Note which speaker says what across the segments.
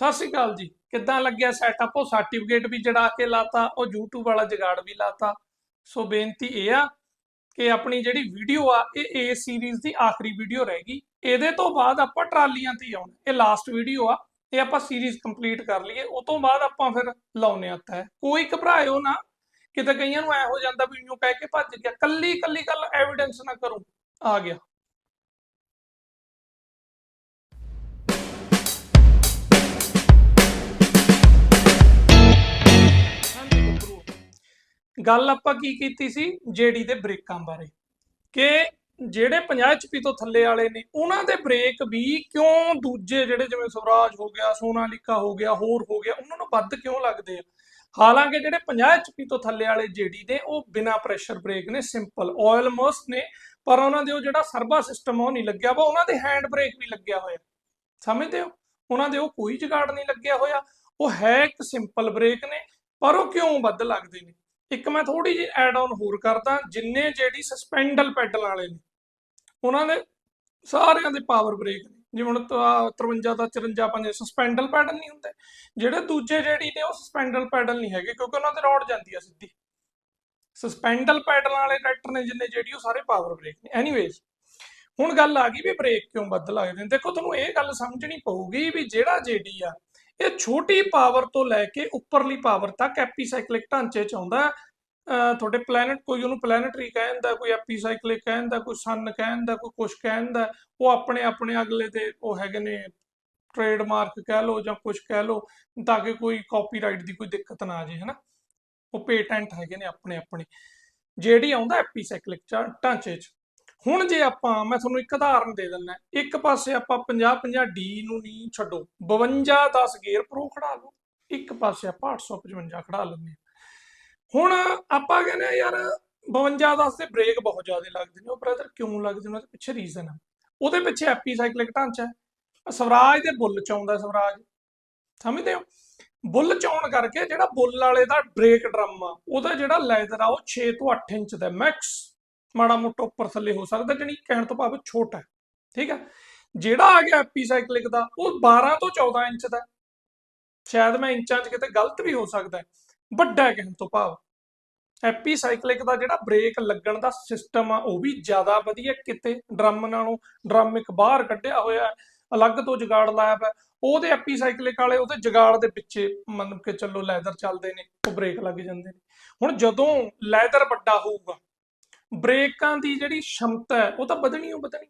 Speaker 1: ਸਤਿ ਸ਼੍ਰੀ ਅਕਾਲ ਜੀ। ਕਿੱਦਾਂ ਲੱਗਿਆ ਸੈਟਅਪ ਉਹ ਸਰਟੀਫਿਕੇਟ ਵੀ ਜੜਾ ਕੇ ਲਾਤਾ, ਉਹ YouTube ਵਾਲਾ ਜਗਾੜ ਵੀ ਲਾਤਾ। ਸੋ ਬੇਨਤੀ ਇਹ ਆ ਕਿ ਆਪਣੀ ਜਿਹੜੀ ਵੀਡੀਓ ਆ, ਇਹ ਏ ਸੀਰੀਜ਼ ਦੀ ਆਖਰੀ ਵੀਡੀਓ ਰਹਿ ਗਈ। ਇਹਦੇ ਤੋਂ ਬਾਅਦ ਆਪਾਂ ਟਰਾਲੀਆਂ ਤੇ ਆਉਣਾ। ਇਹ ਲਾਸਟ ਵੀਡੀਓ ਆ ਇਹ ਆਪਾਂ ਸੀਰੀਜ਼ ਕੰਪਲੀਟ ਕਰ ਲਈਏ। ਉਹ ਤੋਂ ਬਾਅਦ ਆਪਾਂ ਫਿਰ ਲਾਉਨੇ ਆਤਾ ਹੈ ਕੋਈ ਘਬਰਾਇਓ ਨਾ। ਕਿਤੇ ਕਈਆਂ ਨੂੰ ਐ ਹੋ ਜਾਂਦਾ ਵੀ ਨੂੰ ਕਹਿ ਕੇ ਭੱਜ ਗਿਆ। ਕੱਲੀ ਕੱਲੀ ਗੱਲ ਐਵੀਡੈਂਸ ਨਾ ਕਰੋ। ਆ ਗਿਆ। ਗੱਲ ਆਪਾਂ ਕੀ ਕੀਤੀ ਸੀ? ਜੇਡੀ ਦੇ ਬ੍ਰੇਕਾਂ ਬਾਰੇ। ਕਿ ਜਿਹੜੇ 50 HP ਤੋਂ ਥੱਲੇ ਵਾਲੇ ਨੇ, ਉਹਨਾਂ ਦੇ ਬ੍ਰੇਕ ਵੀ ਕਿਉਂ ਦੂਜੇ ਜਿਹੜੇ ਜਿਵੇਂ ਸਵਰਾਜ ਹੋ ਗਿਆ, ਸੋਨਾਲੀਕਾ ਹੋ ਗਿਆ, ਹੋਰ ਹੋ ਗਿਆ, ਉਹਨਾਂ ਨੂੰ ਵੱਧ ਕਿਉਂ ਲੱਗਦੇ ਆ? ਹਾਲਾਂਕਿ ਜਿਹੜੇ 50 HP ਤੋਂ ਥੱਲੇ ਵਾਲੇ ਜੇਡੀ ਨੇ, ਉਹ ਬਿਨਾ ਪ੍ਰੈਸ਼ਰ ਬ੍ਰੇਕ ਨੇ ਸਿੰਪਲ ਆਇਲ ਮਸਟ ਨੇ, ਪਰ ਉਹਨਾਂ ਦੇ ਉਹ ਜਿਹੜਾ ਸਰਵਾ ਸਿਸਟਮ ਉਹ ਨਹੀਂ ਲੱਗਿਆ ਵਾ, ਉਹਨਾਂ ਦੇ ਹੈਂਡ ਬ੍ਰੇਕ ਵੀ ਲੱਗਿਆ ਹੋਇਆ। ਸਮਝਦੇ ਹੋ? ਉਹਨਾਂ ਦੇ ਉਹ ਕੋਈ ਜਗਾੜ ਨਹੀਂ ਲੱਗਿਆ ਹੋਇਆ। ਉਹ ਹੈ ਇੱਕ ਸਿੰਪਲ ਬ੍ਰੇਕ ਨੇ, ਪਰ ਉਹ ਕਿਉਂ ਵੱਧ ਲੱਗਦੇ ਨੇ? ਇੱਕ ਮੈਂ ਥੋੜੀ ਜਿਹੀ ਐਡ ਆਨ ਹੋਰ ਕਰਦਾ, ਜਿੰਨੇ ਜਿਹੜੀ ਸਸਪੈਂਡਲ ਪੈਡਲ ਵਾਲੇ ਨੇ, ਉਹਨਾਂ ਦੇ ਸਾਰਿਆਂ ਦੇ ਪਾਵਰ ਬ੍ਰੇਕ ਨੇ। ਜਿਵੇਂ ਹੁਣ ਤ- 53 ਦਾ 54 ਪੰਜ ਸਸਪੈਂਡਲ ਪੈਡਲ ਨਹੀਂ ਹੁੰਦੇ, ਜਿਹੜੇ ਦੂਜੇ ਜਿਹੜੀ ਨੇ ਉਹ ਸਸਪੈਂਡਲ ਪੈਡਲ ਨਹੀਂ ਹੈਗੇ, ਕਿਉਂਕਿ ਉਹਨਾਂ ਤੇ ਰੋਡ ਜਾਂਦੀ ਆ ਸਿੱਧੀ। ਸਸਪੈਂਡਲ ਪੈਡਲ ਵਾਲੇ ਟਰੈਕਟਰ ਨੇ ਜਿੰਨੇ ਜਿਹੜੀ ਉਹ ਸਾਰੇ ਪਾਵਰ ਬ੍ਰੇਕ ਨੇ। ਐਨੀਵੇਜ਼ ਹੁਣ ਗੱਲ ਆ ਗਈ ਵੀ ਬ੍ਰੇਕ ਕਿਉਂ ਵੱਧ ਲੱਗਦੇ ਨੇ। ਦੇਖੋ, ਤੁਹਾਨੂੰ ਇਹ ਗੱਲ ਸਮਝਣੀ ਪਊਗੀ ਵੀ ਜਿਹੜਾ ਜੇਡੀ ਆ ਇਹ ਛੋਟੀ ਪਾਵਰ ਤੋਂ ਲੈ ਕੇ ਉੱਪਰਲੀ ਪਾਵਰ ਤੱਕ ਐਪੀਸਾਈਕਲਿਕ ਢਾਂਚੇ ਚ ਆਉਂਦਾ। ਤੁਹਾਡੇ ਪਲੈਨਟ ਕੋਈ ਉਹਨੂੰ ਪਲੈਨਟਰੀ ਕਹਿੰਦਾ ਕੋਈ ਐਪੀਸਾਈਕਲਿਕ ਕਹਿੰਦਾ ਕੋਈ ਸਨ ਕਹਿੰਦਾ ਕੋਈ ਕੁਛ ਕਹਿੰਦਾ ਉਹ ਆਪਣੇ ਆਪਣੇ ਅਗਲੇ ਦੇ ਉਹ ਹੈਗੇ ਨੇ ਟ੍ਰੇਡਮਾਰਕ ਕਹਿ ਲਓ ਜਾਂ ਕੁਛ ਕਹਿ ਲਓ ਤਾਂ ਕਿ ਕੋਈ ਕਾਪੀਰਾਈਟ ਦੀ ਕੋਈ ਦਿੱਕਤ ਨਾ ਆ ਜੇ ਹਨਾ? ਉਹ ਪੇਟੈਂਟ ਹੈਗੇ ਨੇ ਆਪਣੇ ਆਪਣੇ। ਜਿਹੜੀ ਆਉਂਦਾ ਐਪੀਸਾਈਕਲਿਕ ਢਾਂਚੇ ਚ। ਹੁਣ ਜੇ ਆਪਾਂ, ਮੈਂ ਤੁਹਾਨੂੰ ਇੱਕ ਉਦਾਹਰਨ ਦੇ ਦਿੰਦਾ, ਇੱਕ ਪਾਸੇ ਆਪਾਂ 50 50 ਡੀ ਨੂੰ ਨਹੀਂ ਛੱਡੋ 52 10 ਗੇਅਰ ਪ੍ਰੋ ਖੜਾ ਲਓ, ਇੱਕ ਪਾਸੇ ਆਪਾਂ 855 ਖੜਾ ਲੈਂਦੇ ਹੁਣ ਆਪਾਂ ਕਹਿੰਦੇ ਯਾਰ 52 10 ਦੇ ਬ੍ਰੇਕ ਬਹੁਤ ਜ਼ਿਆਦਾ ਲੱਗਦੇ ਨੇ, ਉਹ ਬ੍ਰਦਰ ਕਿਉਂ ਲੱਗਦੇ ਨੇ, ਉਹਦੇ ਪਿੱਛੇ ਰੀਜ਼ਨ ਆ। ਉਹਦੇ ਪਿੱਛੇ ਐਪੀਸਾਈਕਲਿਕ ਢਾਂਚਾ ਹੈ। ਸਵਰਾਜ ਦੇ ਬੁੱਲ ਚ ਆਉਂਦਾ ਸਵਰਾਜ। ਸਮਝਦੇ ਹੋ? ਬੁੱਲ ਚ ਕਰਕੇ ਜਿਹੜਾ ਬੁੱਲ ਵਾਲੇ ਦਾ ਬ੍ਰੇਕ ਡਰਮ ਆ, ਉਹਦਾ ਜਿਹੜਾ ਲੈਦਰ ਆ, ਉਹ 6 ਤੋਂ 8 ਇੰਚ ਦਾ ਮੈਕਸ ਮਾੜਾ ਮੋਟਾ ਉੱਪਰ ਥੱਲੇ ਹੋ ਸਕਦਾ ਜਣੀ ਕਹਿਣ ਤੋਂ ਭਾਵ ਛੋਟਾ ਠੀਕ ਹੈ? ਜਿਹੜਾ ਆ ਗਿਆ ਐਪੀਸਾਈਕਲਿਕ ਦਾ, ਉਹ 12 ਤੋਂ 14 ਇੰਚ ਦਾ ਸ਼ਾਇਦ ਮੈਂ ਇੰਚਾਂ 'ਚ ਕਿਤੇ ਗਲਤ ਵੀ ਹੋ ਸਕਦਾ ਵੱਡਾ ਕਹਿਣ ਤੋਂ ਭਾਵ। ਐਪੀਸਾਈਕਲਿਕ ਦਾ ਜਿਹੜਾ ਬ੍ਰੇਕ ਲੱਗਣ ਦਾ ਸਿਸਟਮ ਆ, ਉਹ ਵੀ ਜ਼ਿਆਦਾ ਵਧੀਆ ਕਿਤੇ ਡਰਮ ਨਾਲੋਂ ਡਰਮ ਇੱਕ ਬਾਹਰ ਕੱਢਿਆ ਹੋਇਆ ਅਲੱਗ ਤੋਂ ਜਗਾੜ ਲਾਇਆ ਪਿਆ ਉਹਦੇ ਐਪੀਸਾਈਕਲਿਕ ਵਾਲੇ ਉਹਦੇ ਜਗਾੜ ਦੇ ਪਿੱਛੇ ਮੰਨ ਕੇ ਚੱਲੋ ਲੈਦਰ ਚੱਲਦੇ ਨੇ, ਉਹ ਬ੍ਰੇਕ ਲੱਗ ਜਾਂਦੇ ਨੇ। ਹੁਣ ਜਦੋਂ ਲੈਦਰ ਵੱਡਾ ਹੋਊਗਾ ਬ੍ਰੇਕਾਂ ਦੀ ਜਿਹੜੀ ਸ਼ਮਤਾ ਹੈ ਉਹ ਤਾਂ ਵਧਣੀ ਉਹ ਵਧਣੀ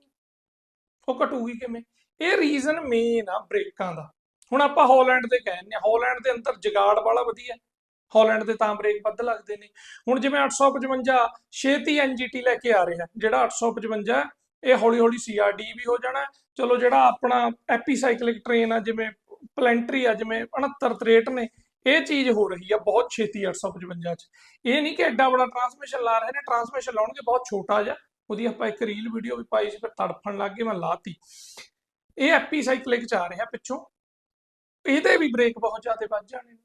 Speaker 1: ਉਹ ਘਟੂਗੀ ਕਿਵੇਂ? ਇਹ ਰੀਜ਼ਨ ਮੇਨ ਆ ਬ੍ਰੇਕਾਂ ਦਾ। ਹੁਣ ਆਪਾਂ ਹਾਲੈਂਡ ਦੇ ਕਹਿੰਦੇ ਹਾਲੈਂਡ ਦੇ ਅੰਦਰ ਜਗਾੜ ਵਾਲਾ ਵਧੀਆ। ਹਾਲੈਂਡ ਦੇ ਤਾਂ ਬ੍ਰੇਕ ਵੱਧ ਲੱਗਦੇ ਨੇ। ਹੁਣ ਜਿਵੇਂ 855 ਛੇਤੀ ਐਨਜੀਟੀ ਲੈ ਕੇ ਆ ਰਿਹਾ। ਜਿਹੜਾ 855 ਹੈ, ਇਹ ਹੌਲੀ ਹੌਲੀ ਸੀਆਰਡੀ ਵੀ ਹੋ ਜਾਣਾ। ਚਲੋ ਜਿਹੜਾ ਆਪਣਾ ਐਪੀਸਾਈਕਲਿਕ ਟ੍ਰੇਨ ਆ ਜਿਵੇਂ ਪਲੈਂਟਰੀ ਆ ਜਿਵੇਂ 69 63 ਨੇ ਇਹ ਚੀਜ਼ ਹੋ ਰਹੀ ਆ ਬਹੁਤ ਛੇਤੀ 855 ਚ। ਇਹ ਨਹੀਂ ਕਿ ਐਡਾ ਬੜਾ ਟਰਾਂਸਮਿਸ਼ਨ ਲਾ ਰਹੇ ਨੇ ਟਰਾਂਸਮਿਸ਼ਨ ਲਾਉਣਗੇ, ਬਹੁਤ ਛੋਟਾ ਜਿਹਾ। ਉਹਦੀ ਆਪਾਂ ਇੱਕ ਰੀਲ ਵੀਡੀਓ ਵੀ ਪਾਈ ਸੀ, ਫਿਰ ਤੜਫਣ ਲੱਗ ਗਏ ਮੈਂ ਲਾਤੀ। ਇਹ ਐਪੀਸਾਈਕਲਿਕ ਚ ਆ ਰਿਹਾ ਪਿੱਛੋਂ। ਇਹਦੇ ਵੀ ਬ੍ਰੇਕ ਬਹੁਤ ਜ਼ਿਆਦਾ ਵੱਧ ਜਾਣੇ ਨੇ।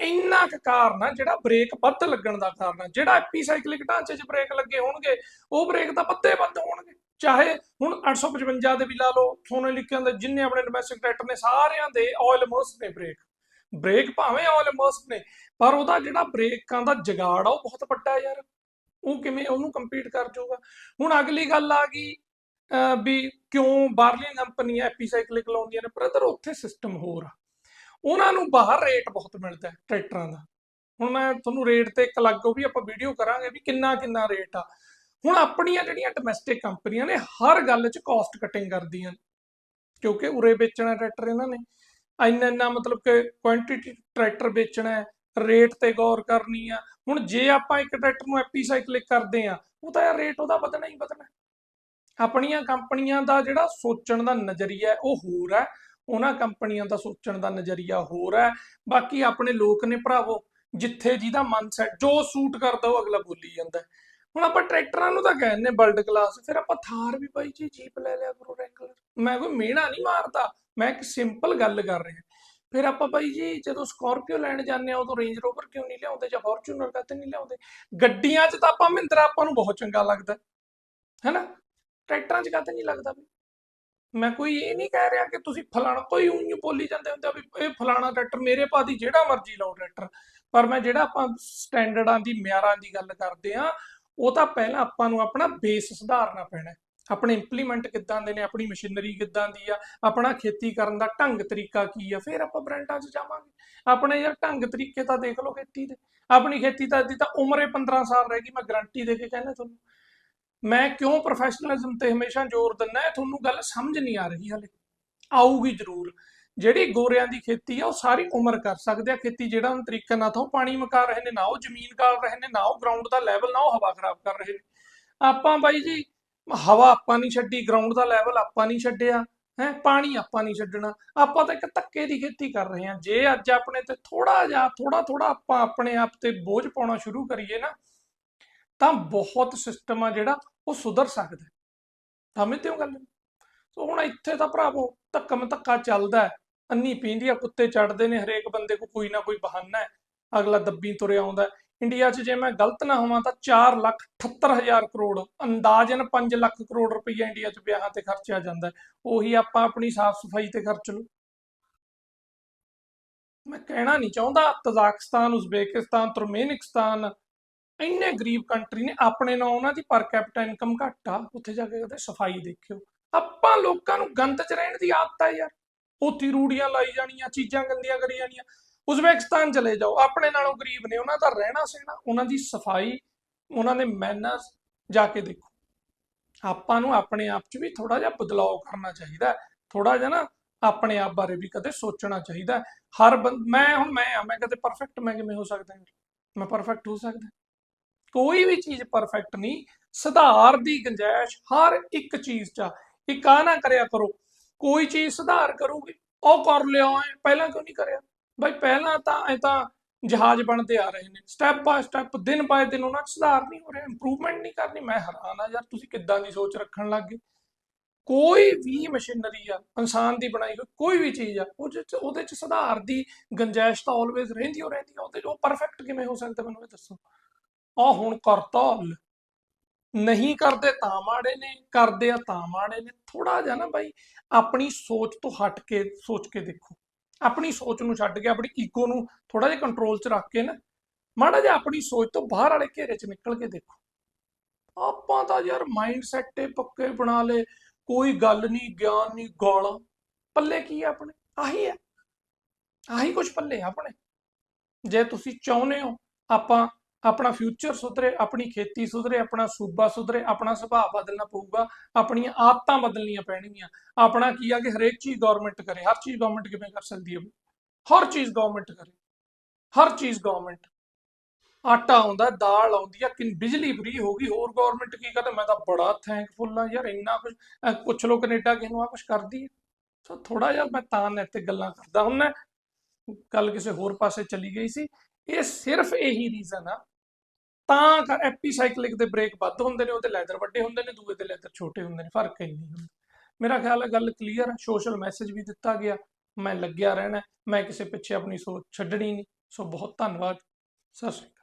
Speaker 1: ਇੰਨਾ ਕੁ ਕਾਰਨ ਆ ਜਿਹੜਾ ਬ੍ਰੇਕ ਵੱਧ ਲੱਗਣ ਦਾ ਕਾਰਨ ਆ। ਜਿਹੜਾ ਐਪੀਸਾਈਕਲਿਕ ਢਾਂਚੇ 'ਚ ਬ੍ਰੇਕ ਲੱਗੇ ਹੋਣਗੇ, ਉਹ ਬ੍ਰੇਕ ਤਾਂ ਵੱਧੇ ਵੱਧ ਹੋਣਗੇ। ਚਾਹੇ ਹੁਣ 855 ਦੇ ਵੀ ਲਾ ਲਓ ਸੋਨੇ ਲਿਖਿਆਂ ਦੇ ਜਿੰਨੇ ਆਪਣੇ ਡੋਮੈਸਟਿਕ ਟਰੈਕਟਰ ਨੇ, ਸਾਰਿਆਂ ਦੇ ਆਇਲ ਮਰਸ ਨੇ ਬ੍ਰੇਕ ਬ੍ਰੇਕ ਭਾਵੇਂ ਆਇਲ ਮਰਸ ਨੇ, ਪਰ ਉਹਦਾ ਜਿਹੜਾ ਬ੍ਰੇਕਾਂ ਦਾ ਜਗਾੜ ਆ, ਉਹ ਬਹੁਤ ਵੱਡਾ ਯਾਰ। ਉਹ ਕਿਵੇਂ ਉਹਨੂੰ ਕੰਪੀਟ ਕਰ ਜਾਊਗਾ? ਹੁਣ ਅਗਲੀ ਗੱਲ ਆ ਗਈ ਵੀ ਕਿਉਂ ਬਾਹਰਲੀਆਂ ਕੰਪਨੀਆਂ ਐਪੀਸਾਈਕਲਿਕ ਲਾਉਂਦੀਆਂ ਨੇ? ਬ੍ਰਦਰ ਉੱਥੇ ਸਿਸਟਮ ਹੋਰ ਆ। ਉਹਨਾਂ ਨੂੰ ਬਾਹਰ ਰੇਟ ਬਹੁਤ ਮਿਲਦਾ ਹੈ ਟਰੈਕਟਰਾਂ ਦਾ। ਹੁਣ ਮੈਂ ਤੁਹਾਨੂੰ ਰੇਟ ਤੇ ਇੱਕ ਲੱਗੋ ਵੀ ਆਪਾਂ ਵੀਡੀਓ ਕਰਾਂਗੇ ਵੀ ਕਿੰਨਾ ਕਿੰਨਾ ਰੇਟ ਆ। ਹੁਣ ਆਪਣੀਆਂ ਜਿਹੜੀਆਂ ਡੋਮੈਸਟਿਕ ਕੰਪਨੀਆਂ ਨੇ, ਹਰ ਗੱਲ 'ਚ ਕਾਸਟ ਕਟਿੰਗ ਕਰਦੀਆਂ ਨੇ। ਕਿਉਂਕਿ ਉਰੇ ਵੇਚਣਾ ਟਰੈਕਟਰ ਇਹਨਾਂ ਨੇ। ਇੰਨਾ ਇੰਨਾ ਮਤਲਬ ਕਿ ਕੁਆਂਟੀਟੀ ਟਰੈਕਟਰ ਵੇਚਣਾ ਹੈ ਰੇਟ ਤੇ ਗੌਰ ਕਰਨੀ ਆ। ਹੁਣ ਜੇ ਆਪਾਂ ਇੱਕ ਟਰੈਕਟਰ ਨੂੰ ਐਪੀਸਾਈਕਲਿਕ ਕਰਦੇ ਆ, ਉਹ ਤਾਂ ਯਾਰ ਰੇਟ ਉਹਦਾ ਵਧਣਾ ਹੀ ਵਧਣਾ। ਆਪਣੀਆਂ ਕੰਪਨੀਆਂ ਦਾ ਜਿਹੜਾ ਸੋਚਣ ਦਾ ਨਜ਼ਰੀਆ ਉਹ ਹੋਰ ਹੈ। ਉਹਨਾਂ ਕੰਪਨੀਆਂ ਦਾ ਸੋਚਣ ਦਾ ਨਜ਼ਰੀਆ ਹੋਰ ਹੈ। ਬਾਕੀ ਆਪਣੇ ਲੋਕ ਨੇ ਭਰਾਵੋ, ਜਿੱਥੇ ਜਿਹਦਾ ਮਨ ਸੈਟ ਜੋ ਸੂਟ ਕਰਦਾ ਉਹ ਅਗਲਾ ਬੋਲੀ ਜਾਂਦਾ ਹੁਣ ਆਪਾਂ ਟਰੈਕਟਰਾਂ ਨੂੰ ਤਾਂ ਕਹਿੰਦੇ ਵਰਲਡ ਕਲਾਸ ਫਿਰ ਆਪਾਂ ਥਾਰ ਵੀ ਬਾਈ ਜੀ ਜੀਪ ਲੈ ਲਿਆ ਕਰੋ ਰੈਂਗਲਰ ਮੈਂ ਕੋਈ ਮਿਹਣਾ ਨਹੀਂ ਮਾਰਦਾ। ਮੈਂ ਇੱਕ ਸਿੰਪਲ ਗੱਲ ਕਰ ਰਿਹਾ। ਫਿਰ ਆਪਾਂ ਬਾਈ ਜੀ ਜਦੋਂ ਸਕਾਰਪੀਓ ਲੈਣ ਜਾਂਦੇ ਆ ਉਦੋਂ ਰੇਂਜ ਰੋਵਰ ਕਿਉਂ ਨਹੀਂ ਲਿਆਉਂਦੇ ਜਾਂ ਫੋਰਚੂਨਰ ਕਾਤੇ ਨਹੀਂ ਲਿਆਉਂਦੇ? ਗੱਡੀਆਂ 'ਚ ਤਾਂ ਆਪਾਂ ਮਹਿੰਦਰਾ, ਆਪਾਂ ਨੂੰ ਬਹੁਤ ਚੰਗਾ ਲੱਗਦਾ। ਹੈਨਾ? ਟਰੈਕਟਰਾਂ 'ਚ ਕਾਤੇ ਨਹੀਂ ਲੱਗਦਾ ਵੀ? ਮੈਂ ਕੋਈ ਇਹ ਨਹੀਂ ਕਹਿ ਰਿਹਾ ਕਿ ਤੁਸੀਂ ਫਲਾਣਾ ਕੋਈ ਉਂਝ ਬੋਲੀ ਜਾਂਦੇ ਹੁੰਦੇ ਵੀ ਇਹ ਫਲਾਣਾ ਟਰੈਕਟਰ ਮੇਰੇ ਪਾਦੀ ਜਿਹੜਾ ਮਰਜ਼ੀ ਲਾਓ ਟਰੈਕਟਰ। ਪਰ ਮੈਂ ਜਿਹੜਾ ਆਪਾਂ ਸਟੈਂਡਰਡਾਂ ਦੀ ਮਿਆਰਾਂ ਦੀ ਗੱਲ ਕਰਦੇ ਆ ਉਹ ਤਾਂ ਪਹਿਲਾਂ ਆਪਾਂ ਨੂੰ ਆਪਣਾ ਬੇਸ ਸੁਧਾਰਨਾ ਪੈਣਾ। ਆਪਣੇ ਇੰਪਲੀਮੈਂਟ ਕਿੱਦਾਂ ਦੇ ਨੇ, ਆਪਣੀ ਮਸ਼ੀਨਰੀ ਕਿੱਦਾਂ ਦੀ ਆ, ਆਪਣਾ ਖੇਤੀ ਕਰਨ ਦਾ ਢੰਗ ਤਰੀਕਾ ਕੀ ਆ, ਫਿਰ ਆਪਾਂ ਬ੍ਰਾਂਡਾਂ 'ਚ ਜਾਵਾਂਗੇ। ਆਪਣੇ ਯਾਰ ਢੰਗ ਤਰੀਕੇ ਤਾਂ ਦੇਖ ਲਓ ਖੇਤੀ ਦੇ। ਆਪਣੀ ਖੇਤੀ ਤਾਂ ਦੀ ਤਾਂ ਉਮਰੇ 15 ਸਾਲ ਰਹਿ ਗਈ, ਮੈਂ ਗਾਰੰਟੀ ਦੇ ਕੇ ਕਹਿੰਦਾ ਤੁਹਾਨੂੰ। ਮੈਂ ਕਿਉਂ ਪ੍ਰੋਫੈਸ਼ਨਲਿਜ਼ਮ ਤੇ ਹਮੇਸ਼ਾ ਜ਼ੋਰ ਦਿੰਦਾ ਤੁਹਾਨੂੰ ਗੱਲ ਸਮਝ ਨਹੀਂ ਆ ਰਹੀ ਹਲੇ। ਆਊਗੀ ਜ਼ਰੂਰ। ਜਿਹੜੀ ਗੋਰਿਆਂ ਦੀ ਖੇਤੀ ਆ, ਉਹ ਸਾਰੀ ਉਮਰ ਕਰ ਸਕਦੇ ਆ। ਖੇਤੀ ਜਿਹੜਾ ਉਹਨਾਂ ਤਰੀਕਾ ਨਾਲ ਤਾਂ ਉਹ ਪਾਣੀ ਮਕਾ ਰਹੇ ਨੇ, ਨਾ ਉਹ ਜ਼ਮੀਨ ਗਾਲ ਰਹੇ ਨੇ, ਨਾ ਉਹ ਗਰਾਊਂਡ ਦਾ ਲੈਵਲ ਨਾ ਉਹ ਹਵਾ ਖਰਾਬ ਕਰ ਰਹੇ ਨੇ। ਆਪਾਂ ਬਾਈ ਜੀ ਹਵਾ ਆਪਾਂ ਨਹੀਂ ਛੱਡੀ ਗਰਾਊਂਡ ਦਾ ਲੈਵਲ ਆਪਾਂ ਨਹੀਂ ਛੱਡਿਆ, ਹੈ, ਪਾਣੀ ਆਪਾਂ ਨਹੀਂ ਛੱਡਣਾ। ਆਪਾਂ ਤਾਂ ਇੱਕ ਧੱਕੇ ਦੀ ਖੇਤੀ ਕਰ ਰਹੇ ਹਾਂ। ਜੇ ਅੱਜ ਆਪਣੇ ਤੇ ਥੋੜਾ ਜਿਹਾ ਥੋੜਾ ਥੋੜਾ ਆਪਾਂ ਆਪਣੇ ਆਪ ਤੇ ਬੋਝ ਪਾਉਣਾ ਸ਼ੁਰੂ ਕਰੀਏ ਨਾ, ਤਾਂ ਬਹੁਤ ਸਿਸਟਮ ਆ ਜਿਹੜਾ ਉਹ ਸੁਧਰ ਸਕਦਾ। ਹੈ। ਸਮਝਦੇ ਹੋ ਗੱਲ? ਸੋ ਹੁਣ ਇੱਥੇ ਤਾਂ ਭਰਾਵੋ ਧੱਕਮ ਧੱਕਾ ਚੱਲਦਾ ਅੰਨੀ ਪੀਂਦੀ ਆ, ਕੁੱਤੇ ਚੜਦੇ ਨੇ, ਹਰੇਕ ਬੰਦੇ ਕੋ ਕੋਈ ਨਾ ਕੋਈ ਬਹਾਨਾ ਹੈ। ਅਗਲਾ ਦੱਬੀ ਤੁਰਿਆ ਆਉਂਦਾ ਇੰਡੀਆ 'ਚ ਜੇ ਮੈਂ ਗਲਤ ਨਾ ਹੋਵਾਂ ਤਾਂ 4 ਲੱਖ 78 ਕਰੋੜ, ਅੰਦਾਜ਼ਨ 5 ਲੱਖ ਕਰੋੜ ਰੁਪਈਆ ਇੰਡੀਆ 'ਚ ਵਿਆਹਾਂ ਤੇ ਖਰਚਿਆ ਜਾਂਦਾ ਉਹੀ ਆਪਾਂ ਆਪਣੀ ਸਾਫ਼ ਸਫ਼ਾਈ ਤੇ ਖਰਚ ਲਓ। ਮੈਂ ਕਹਿਣਾ ਨਹੀਂ ਚਾਹੁੰਦਾ ਤਜ਼ਾਕਿਸਤਾਨ, ਉਜ਼ਬੇਕਿਸਤਾਨ ਤੁਰਕਮੇਨਿਸਤਾਨ ਇੰਨੇ ਗਰੀਬ ਕੰਟਰੀ ਨੇ ਆਪਣੇ ਨਾਲ ਉਹਨਾਂ ਦੀ ਪਰ ਕੈਪੀਟਾ ਇਨਕਮ ਘੱਟ ਆ। ਉੱਥੇ ਜਾ ਕੇ ਕਦੇ ਸਫ਼ਾਈ ਦੇਖਿਓ। ਆਪਾਂ ਲੋਕਾਂ ਨੂੰ ਗੰਦ 'ਚ ਰਹਿਣ ਦੀ ਆਦਤ ਆ ਯਾਰ। ਉੱਥੇ ਰੂੜੀਆਂ ਲਾਈ ਜਾਣੀਆਂ, ਚੀਜ਼ਾਂ ਗੰਦੀਆਂ ਕਰੀ ਜਾਣੀਆਂ। ਉਜ਼ਬੇਕਿਸਤਾਨ ਚਲੇ ਜਾਓ। ਆਪਣੇ ਨਾਲੋਂ ਗਰੀਬ ਨੇ, ਉਹਨਾਂ ਦਾ ਰਹਿਣਾ ਸਹਿਣਾ, ਉਹਨਾਂ ਦੀ ਸਫ਼ਾਈ, ਉਹਨਾਂ ਦੇ ਮੈਨਰਸ ਜਾ ਕੇ ਦੇਖੋ। ਆਪਾਂ ਨੂੰ ਆਪਣੇ ਆਪ 'ਚ ਵੀ ਥੋੜਾ ਜਿਹਾ ਬਦਲਾਅ ਕਰਨਾ ਚਾਹੀਦਾ ਥੋੜਾ ਜਿਹਾ ਨਾ ਆਪਣੇ ਆਪ ਬਾਰੇ ਵੀ ਕਦੇ ਸੋਚਣਾ ਚਾਹੀਦਾ ਹਰ ਬੰਦ ਮੈਂ ਹੁਣ ਮੈਂ ਆ, ਮੈਂ ਕਦੇ ਪਰਫੈਕਟ ਮੈਂ ਕਿਵੇਂ ਹੋ ਸਕਦਾ ਮੈਂ ਪਰਫੈਕਟ ਹੋ ਸਕਦਾ ਕੋਈ ਵੀ ਚੀਜ਼ ਪਰਫੈਕਟ ਨਹੀਂ। ਸੁਧਾਰ ਦੀ ਗੁੰਜਾਇਸ਼ ਹਰ ਇੱਕ ਚੀਜ਼ 'ਚ ਆ। ਇੱਕ ਆ ਨਾ ਕਰਿਆ ਕਰੋ। ਕੋਈ ਚੀਜ਼ ਸੁਧਾਰ ਕਰੋਗੇ, ਉਹ ਕਰ ਲਿਆ ਪਹਿਲਾਂ ਕਿਉਂ ਨਹੀਂ ਕਰਿਆ? ਬਈ ਪਹਿਲਾਂ ਤਾਂ ਇਹ ਤਾਂ ਜਹਾਜ਼ ਬਣਦੇ ਆ ਰਹੇ ਨੇ। ਸਟੈਪ ਬਾਏ ਸਟੈਪ ਦਿਨ ਬਾਏ ਦਿਨ ਉਹਨਾਂ 'ਚ ਸੁਧਾਰ ਨਹੀਂ ਹੋ ਰਿਹਾ ਇੰਪਰੂਵਮੈਂਟ ਨਹੀਂ ਕਰਨੀ। ਮੈਂ ਹੈਰਾਨ ਆ ਯਾਰ, ਤੁਸੀਂ ਕਿੱਦਾਂ ਦੀ ਸੋਚ ਰੱਖਣ ਲੱਗ ਗਏ? ਕੋਈ ਵੀ ਮਸ਼ੀਨਰੀ ਆ, ਇਨਸਾਨ ਦੀ ਬਣਾਈ ਹੋਈ ਕੋਈ ਵੀ ਚੀਜ਼ ਆ, ਉਹਦੇ 'ਚ ਉਹਦੇ 'ਚ ਸੁਧਾਰ ਦੀ ਗੰਜਾਇਸ਼ ਤਾਂ ਆਲਵੇਜ਼ ਰਹਿੰਦੀ ਹੋ ਰਹਿੰਦੀ ਆ। ਉਹਦੇ 'ਚ ਉਹ ਪਰਫੈਕਟ ਕਿਵੇਂ ਹੋ ਸਕਦਾ ਮੈਨੂੰ ਇਹ ਦੱਸੋ? ਆ ਹੁਣ ਕਰਤਾ ਨਹੀਂ ਕਰਦੇ ਤਾਂ ਮਾੜੇ ਨੇ, ਕਰਦੇ ਆ ਤਾਂ ਮਾੜੇ ਨੇ। ਥੋੜਾ ਜਿਹਾ ਨਾ ਬਾਈ, ਆਪਣੀ ਸੋਚ ਤੋਂ ਹਟ ਕੇ, ਸੋਚ ਕੇ ਦੇਖੋ। ਆਪਣੀ ਸੋਚ ਨੂੰ ਛੱਡ ਕੇ, ਆਪਣੀ ਈਗੋ ਨੂੰ ਥੋੜਾ ਜਿਹਾ ਕੰਟਰੋਲ 'ਚ ਰੱਖ ਕੇ ਨਾ, ਮਾੜਾ ਜਿਹਾ ਆਪਣੀ ਸੋਚ ਤੋਂ ਬਾਹਰ ਵਾਲੇ ਘੇਰੇ 'ਚ ਨਿਕਲ ਕੇ ਦੇਖੋ। ਆਪਾਂ ਤਾਂ ਯਾਰ ਮਾਈਂਡ ਸੈਟ ਏ ਪੱਕੇ ਬਣਾ ਲੇ ਕੋਈ ਗੱਲ ਨਹੀਂ, ਗਿਆਨ ਨਹੀਂ, ਗਾਲਾਂ। ਪੱਲੇ ਕੀ ਆ ਆਪਣੇ? ਆਹੀ ਹੈ ਆਹੀ ਕੁਝ ਪੱਲੇ ਆ ਆਪਣੇ। ਜੇ ਤੁਸੀਂ ਚਾਹੁੰਦੇ ਹੋ ਆਪਾਂ ਆਪਣਾ ਫਿਊਚਰ ਸੁਧਰੇ, ਆਪਣੀ ਖੇਤੀ ਸੁਧਰੇ, ਆਪਣਾ ਸੂਬਾ ਸੁਧਰੇ, ਆਪਣਾ ਸੁਭਾਅ ਬਦਲਣਾ ਪਊਗਾ, ਆਪਣੀਆਂ ਆਦਤਾਂ ਬਦਲਣੀਆਂ ਪੈਣਗੀਆਂ। ਆਪਣਾ ਕੀ ਆ ਕਿ ਹਰੇਕ ਚੀਜ਼ ਗਵਰਨਮੈਂਟ ਕਰੇ, ਹਰ ਚੀਜ਼ ਗਵਰਨਮੈਂਟ ਕਿਵੇਂ ਕਰ ਸਕਦੀ ਹੈ? ਹਰ ਚੀਜ਼ ਗਵਰਨਮੈਂਟ ਕਰੇ। ਹਰ ਚੀਜ਼ ਗਵਰਨਮੈਂਟ ਆਟਾ ਆਉਂਦਾ, ਦਾਲ ਆਉਂਦੀ ਆ ਕਿ ਬਿਜਲੀ ਫ੍ਰੀ ਹੋ ਗਈ, ਹੋਰ ਗਵਰਨਮੈਂਟ ਕੀ ਕਰਦੇ ਮੈਂ ਤਾਂ ਬੜਾ ਥੈਂਕਫੁਲ ਆ ਯਾਰ, ਇੰਨਾ ਕੁਝ ਪੁੱਛ ਲੋ ਕੈਨੇਡਾ ਕਿਸ ਨੂੰ ਆ ਕੁਝ ਕਰਦੀ ਹੈ ਸੋ ਥੋੜਾ ਜਿਹਾ ਮੈਂ ਤਾਂ net ਤੇ ਗੱਲਾਂ ਕਰਦਾ ਹੁੰਨਾ। ਗੱਲ ਕਿਸੇ ਹੋਰ ਪਾਸੇ ਚਲੀ ਗਈ ਸੀ। ਇਹ ਸਿਰਫ ਇਹੀ ਰੀਜ਼ਨ ਆ ਤਾਂ ਕਰ ਐਪੀਸਾਈਕਲਿਕ ਦੇ ਬ੍ਰੇਕ ਵੱਧ ਹੁੰਦੇ ਨੇ, ਉਹਦੇ ਲੈਦਰ ਵੱਡੇ ਹੁੰਦੇ ਨੇ, ਦੂਏ ਦੇ ਲੈਦਰ ਛੋਟੇ ਹੁੰਦੇ ਨੇ, ਫ਼ਰਕ ਇੰਨੀ ਹੁੰਦਾ। ਮੇਰਾ ਖਿਆਲ ਹੈ ਗੱਲ ਕਲੀਅਰ ਹੈ ਸੋਸ਼ਲ ਮੈਸੇਜ ਵੀ ਦਿੱਤਾ ਗਿਆ, ਮੈਂ ਲੱਗਿਆ ਰਹਿਣਾ ਮੈਂ ਕਿਸੇ ਪਿੱਛੇ ਆਪਣੀ ਸੋਚ ਛੱਡਣੀ ਨਹੀਂ, ਸੋ ਬਹੁਤ ਧੰਨਵਾਦ, ਸਤਿ ਸ਼੍ਰੀ ਅਕਾਲ।